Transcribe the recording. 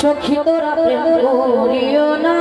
সখী তোরা প্রেম করিও না।